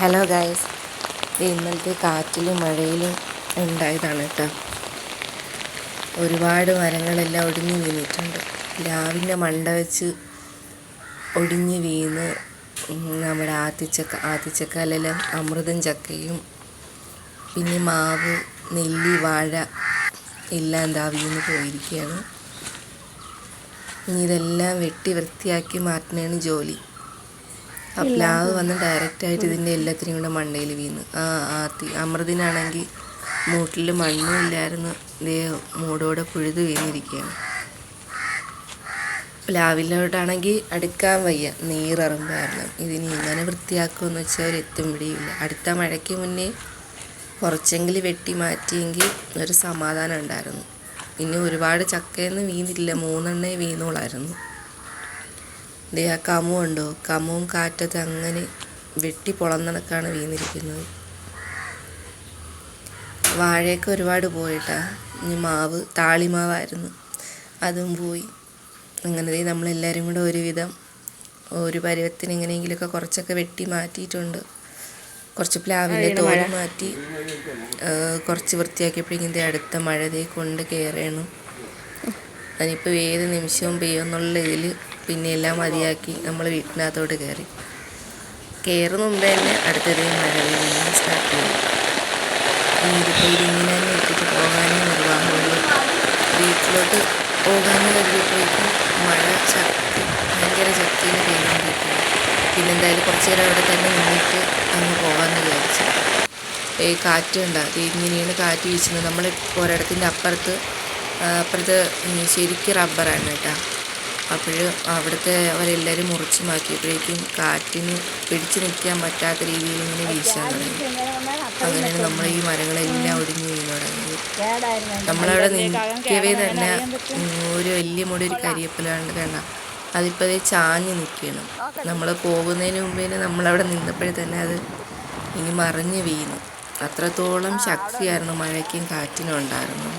Hello guys ഇന്നലത്തെ കാറ്റിലും മഴയിലും ഉണ്ടായതാണ് കേട്ടോ. ഒരുപാട് മരങ്ങളെല്ലാം ഒടിഞ്ഞു വീണിട്ടുണ്ട്. രാവിലെ മണ്ട വെച്ച് ഒടിഞ്ഞ് വീണ് നമ്മുടെ ആത്തിച്ചക്ക ആത്തിച്ചക്കാലെല്ലാം അമൃതം ചക്കയും പിന്നെ മാവ് നെല്ലി വാഴ എല്ലാം എന്താ വീണ് പോയിരിക്കുകയാണ്. ഇനി ഇതെല്ലാം വെട്ടി വൃത്തിയാക്കി മാറ്റുന്നതാണ് ജോലി. ആ പ്ലാവ് വന്ന് ഡയറക്റ്റായിട്ട് ഇതിന്റെ എല്ലാത്തിനും കൂടെ മണ്ടയിൽ വീണ്. ആ ആർത്തി അമൃതിനാണെങ്കിൽ മൂട്ടിൽ മണ്ണും ഇല്ലായിരുന്നു. ഇതേ മൂടോടെ പുഴുത് വീണിരിക്കുകയാണ്. പ്ലാവിലോട്ടാണെങ്കിൽ അടുക്കാൻ വയ്യ. നീറമ്പായിരുന്നു കാരണം ഇതിനി ഇങ്ങനെ വൃത്തിയാക്കുമെന്ന് വെച്ചാൽ ഒരു എത്തും പിടിയില്ല. അടുത്ത മഴയ്ക്ക് മുന്നേ കുറച്ചെങ്കിലും വെട്ടി മാറ്റിയെങ്കിൽ ഒരു സമാധാനം ഉണ്ടായിരുന്നു. പിന്നെ ഒരുപാട് ചക്കയൊന്നും വീണില്ല മൂന്നെണ്ണേ വീണോളായിരുന്നു. ദേ ആ കമു ഉണ്ടോ? കമുവും കാറ്റത്ത് അങ്ങനെ വെട്ടി പൊളന്നണക്കാണ് വീണിരിക്കുന്നത്. വാഴയൊക്കെ ഒരുപാട് പോയിട്ടാ. ഇനി മാവ് താളിമാവായിരുന്നു. അതും പോയി. അങ്ങനെ നമ്മളെല്ലാവരും കൂടെ ഒരുവിധം ഒരു പരുവത്തിന് എങ്ങനെയെങ്കിലുമൊക്കെ കുറച്ചൊക്കെ വെട്ടി മാറ്റിയിട്ടുണ്ട്. കുറച്ച് പ്ലാവിന്റെ തോൽ മാറ്റി കുറച്ച് വൃത്തിയാക്കിയപ്പോഴേക്കും അടുത്ത മഴ കൊണ്ട് കയറണം അതിനിപ്പോൾ ഏത് നിമിഷവും പെയ്യുമെന്നുള്ള ഇതിൽ പിന്നെ എല്ലാം മതിയാക്കി നമ്മൾ വീട്ടിനകത്തോട്ട് കയറി. കയറുന്ന മുമ്പേ തന്നെ അടുത്തൊരു മഴ പെയ്യുന്നത് സ്റ്റാർട്ട് ചെയ്യും. ഇതിപ്പോൾ ഇതിങ്ങനെ തന്നെ ഇട്ടിട്ട് പോകാനേ നിർവാഹമുള്ളൂ. വീട്ടിലോട്ട് പോകാമെന്ന് കരുതിയപ്പോഴേക്കും മഴ ശക്തി ഭയങ്കര ശക്തിയിൽ പെയ്തുകൊണ്ടിരിക്കുന്നു പിന്നെ എന്തായാലും കുറച്ച് നേരം അവിടെ തന്നെ നിന്നിട്ട് അങ്ങ് പോകാമെന്ന് വിചാരിച്ചു. ഈ കാറ്റ് ഉണ്ടാകും ഇങ്ങനെയാണ് കാറ്റ് വീശുന്നത്. നമ്മൾ ഒരിടത്തിന്റെ അപ്പുറത്ത് അപ്പുറത്ത് ശരിക്കും റബ്ബറാണ് കേട്ടോ. അപ്പോൾ അവിടുത്തെ അവരെല്ലാവരും മുറിച്ച് മാറ്റിയപ്പോഴേക്കും കാറ്റിന് പിടിച്ചു നിൽക്കാൻ പറ്റാത്ത രീതിയിൽ ഇങ്ങനെ വീശാൻ തുടങ്ങി. അങ്ങനെയാണ് നമ്മൾ ഈ മരങ്ങളെല്ലാം ഒടിഞ്ഞു വീണ് തുടങ്ങിയത്. നമ്മളവിടെ നിൽക്കവേ തന്നെ ഒരു വലിയ മുടി ഒരു കരിയപ്പലാണ്ട് കണ്ട അതിപ്പോൾ അതേ ചാഞ്ഞ് നിൽക്കണം നമ്മൾ പോകുന്നതിന് മുമ്പേ നമ്മളവിടെ നിന്നപ്പോഴേ തന്നെ അത് ഇനി മറിഞ്ഞ് വീണു. അത്രത്തോളം ശക്തിയായിരുന്നു മഴയ്ക്കും കാറ്റിനും ഉണ്ടായിരുന്നത്.